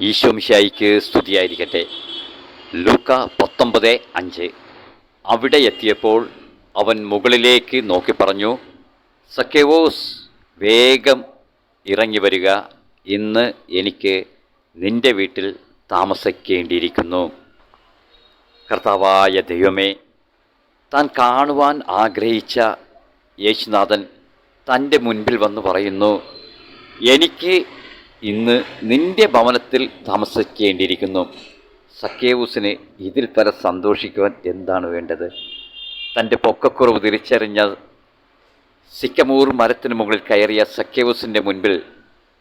ഈശോമിശായിക്ക് സ്തുതിയായിരിക്കട്ടെ. ലൂക്ക പത്തൊമ്പത് അഞ്ച്. അവിടെ എത്തിയപ്പോൾ അവൻ മുകളിലേക്ക് നോക്കി പറഞ്ഞു സക്കേവോസ് വേഗം ഇറങ്ങി വരിക. ഇന്ന് എനിക്ക് നിന്റെ വീട്ടിൽ താമസിക്കേണ്ടിയിരിക്കുന്നു. കർത്താവായ ദൈവമേ താൻ കാണുവാൻ ആഗ്രഹിച്ച യേശുനാഥൻ തന്റെ മുൻപിൽ വന്ന് പറയുന്നു എനിക്ക് ഇന്ന് നിന്റെ ഭവനത്തിൽ താമസിക്കേണ്ടിയിരിക്കുന്നു. സക്കേവൂസിന് ഇതിൽ പല സന്തോഷിക്കുവാൻ എന്താണ് വേണ്ടത്? തന്റെ പൊക്കക്കുറവ് തിരിച്ചറിഞ്ഞ സിക്കമൂർ മരത്തിന് മുകളിൽ കയറിയ സക്കേവൂസിന്റെ മുൻപിൽ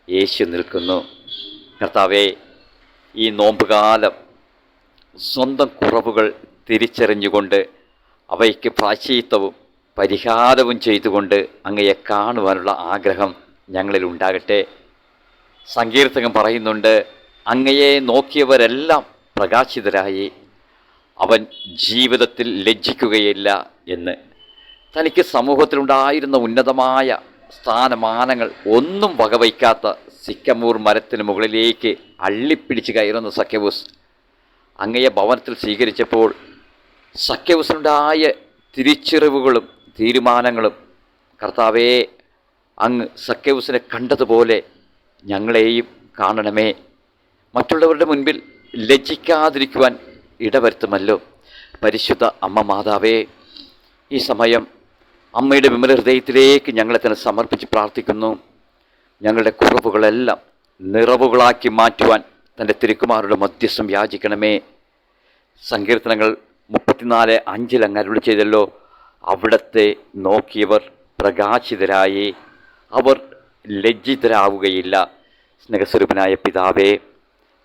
യേശു നിൽക്കുന്നു. കർത്താവേ ഈ നോമ്പുകാലം സ്വന്തം കുറവുകൾ തിരിച്ചറിഞ്ഞുകൊണ്ട് അവയ്ക്ക് പ്രാശീത്വവും പരിഹാരവും ചെയ്തുകൊണ്ട് അങ്ങയെ കാണുവാനുള്ള ആഗ്രഹം ഞങ്ങളിൽ ഉണ്ടാകട്ടെ. സങ്കീർത്തകം പറയുന്നുണ്ട് അങ്ങയെ നോക്കിയവരെല്ലാം പ്രകാശിതരായി. അവൻ ജീവിതത്തിൽ ലജ്ജിക്കുകയില്ല എന്ന്. തനിക്ക് സമൂഹത്തിലുണ്ടായിരുന്ന ഉന്നതമായ സ്ഥാനമാനങ്ങൾ ഒന്നും വകവയ്ക്കാത്ത സിക്കമൂർ മരത്തിന് മുകളിലേക്ക് അള്ളിപ്പിടിച്ച് കയറുന്ന സഖ്യവൂസ്. അങ്ങയെ ഭവനത്തിൽ സ്വീകരിച്ചപ്പോൾ സഖ്യവൂസിനുണ്ടായ തിരിച്ചറിവുകളും തീരുമാനങ്ങളും കർത്താവേ അങ്ങ് സഖ്യവൂസിനെ കണ്ടതുപോലെ ഞങ്ങളെയും കാണണമേ. മറ്റുള്ളവരുടെ മുൻപിൽ ലജ്ജിക്കാതിരിക്കുവാൻ ഇടവരുത്തുമല്ലോ. പരിശുദ്ധ അമ്മ മാതാവേ ഈ സമയം അമ്മയുടെ വിമല ഹൃദയത്തിലേക്ക് ഞങ്ങളെ തന്നെ സമർപ്പിച്ച് പ്രാർത്ഥിക്കുന്നു. ഞങ്ങളുടെ കുറവുകളെല്ലാം നിറവുകളാക്കി മാറ്റുവാൻ തന്റെ തിരുക്കുമാരുടെ മധ്യസ്ഥം യാചിക്കണമേ. സങ്കീർത്തനങ്ങൾ മുപ്പത്തിനാല് അഞ്ചിൽ അങ്ങ് ചെയ്തല്ലോ അവിടത്തെ നോക്കിയവർ പ്രകാശിതരായി. അവർ ലജ്ജിതരാവുകയില്ല. സ്നേഹസ്വരൂപനായ പിതാവേ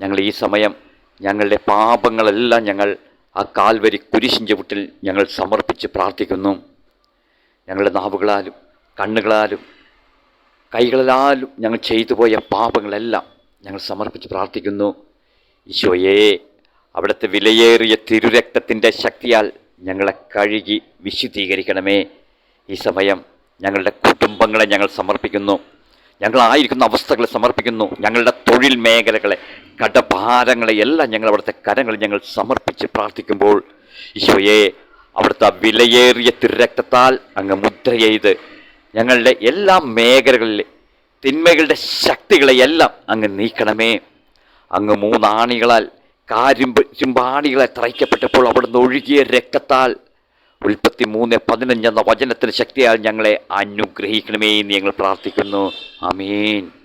ഞങ്ങൾ ഈ സമയം ഞങ്ങളുടെ പാപങ്ങളെല്ലാം ഞങ്ങൾ ആ കാൽവരി കുരിശിന്റെ വിട്ടിൽ ഞങ്ങൾ സമർപ്പിച്ച് പ്രാർത്ഥിക്കുന്നു. ഞങ്ങളുടെ നാവുകളാലും കണ്ണുകളാലും കൈകളാലും ഞങ്ങൾ ചെയ്തു പോയ പാപങ്ങളെല്ലാം ഞങ്ങൾ സമർപ്പിച്ച് പ്രാർത്ഥിക്കുന്നു. ഈശോയെ അവിടുത്തെ വിലയേറിയ തിരുരക്തത്തിന്റെ ശക്തിയാൽ ഞങ്ങളെ കഴുകി വിശുദ്ധീകരിക്കണമേ. ഈ സമയം ഞങ്ങളുടെ കുടുംബങ്ങളെ ഞങ്ങൾ സമർപ്പിക്കുന്നു. ഞങ്ങളായിരിക്കുന്ന അവസ്ഥകളെ സമർപ്പിക്കുന്നു. ഞങ്ങളുടെ തൊഴിൽ മേഖലകളെ കടഭാരങ്ങളെ എല്ലാം ഞങ്ങൾ അവിടുത്തെ കരങ്ങൾ ഞങ്ങൾ സമർപ്പിച്ച് പ്രാർത്ഥിക്കുമ്പോൾ ഈശോയെ അവിടുത്തെ വിലയേറിയ തിരക്തത്താൽ അങ്ങ് മുദ്ര ചെയ്ത് ഞങ്ങളുടെ എല്ലാ മേഖലകളിലെ തിന്മകളുടെ ശക്തികളെയെല്ലാം അങ്ങ് നീക്കണമേ. അങ്ങ് മൂന്നാണികളാൽ കാരിമ്പ് ചുമ്പാണികളെ തറയ്ക്കപ്പെട്ടപ്പോൾ അവിടുന്ന് ഒഴുകിയ രക്തത്താൽ ഉൽപ്പത്തി മൂന്ന് പതിനഞ്ച് എന്ന വചനത്തിന് ശക്തിയാൽ ഞങ്ങളെ അനുഗ്രഹിക്കണമേ എന്ന് ഞങ്ങൾ പ്രാർത്ഥിക്കുന്നു. Amin.